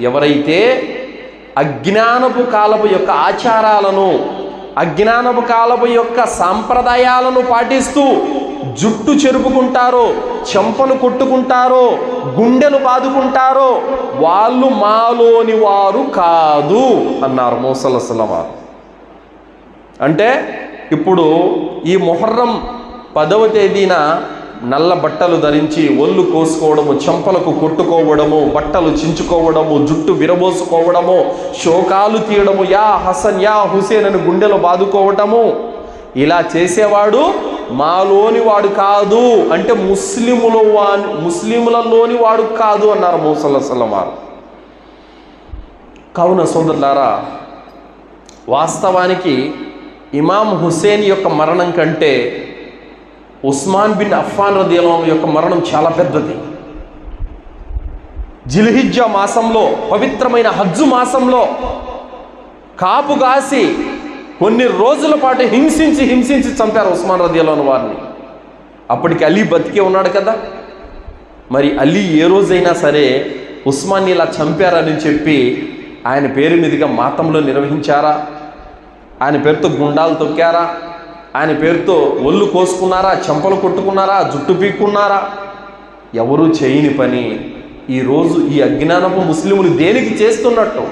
ఎవరైతే అజ్ఞానపు కాలపు యొక్క ఆచారాలను అజ్ఞానపు కాలపు యొక్క సాంప్రదాయాలను పాటిస్తూ జుట్టు చెరుపుకుంటారో చెంపలు కొట్టుకుంటారో గుండెలు బాదుకుంటారో వాళ్ళు మాలోని వారు కాదు అన్నారు మోసలసల వారు. అంటే ఇప్పుడు ఈ మొహర్రం పదవ తేదీన నల్ల బట్టలు ధరించి ఒళ్ళు కోసుకోవడము చెంపలకు కొట్టుకోవడము బట్టలు చించుకోవడము జుట్టు విరబోసుకోవడము శోకాలు తీయడము యా హసన్ యా హుసేన్ అని గుండెలు బాదుకోవటము. ఇలా చేసేవాడు మాలోని వాడు కాదు అంటే ముస్లిముల వాని ముస్లిములలోని వాడు కాదు అన్నారు మోసల్లసల్లం వారు. కావున సోదరులారా వాస్తవానికి ఇమాం హుసేన్ యొక్క మరణం కంటే ఉస్మాన్ బిన్ అఫ్ఫాన్ రదీలం యొక్క మరణం చాలా పెద్దది. జిల్హిజ్జా మాసంలో పవిత్రమైన హజ్జు మాసంలో కాపు కాసి కొన్ని రోజుల పాటు హింసించి హింసించి చంపారు ఉస్మాన్ రదియలోని వారిని. అప్పటికి అలీ బతికే ఉన్నాడు కదా. మరి అలీ ఏ రోజైనా సరే ఉస్మాన్ని ఇలా చంపారని చెప్పి ఆయన పేరు మీదుగా మాతంలో నిర్వహించారా? ఆయన పేరుతో గుండాలు తొక్కారా? ఆయన పేరుతో ఒళ్ళు కోసుకున్నారా చెంపలు కొట్టుకున్నారా జుట్టు పీక్కున్నారా? ఎవరూ చేయని పని. ఈరోజు ఈ అజ్ఞానపు ముస్లిములు దేనికి చేస్తున్నట్టు?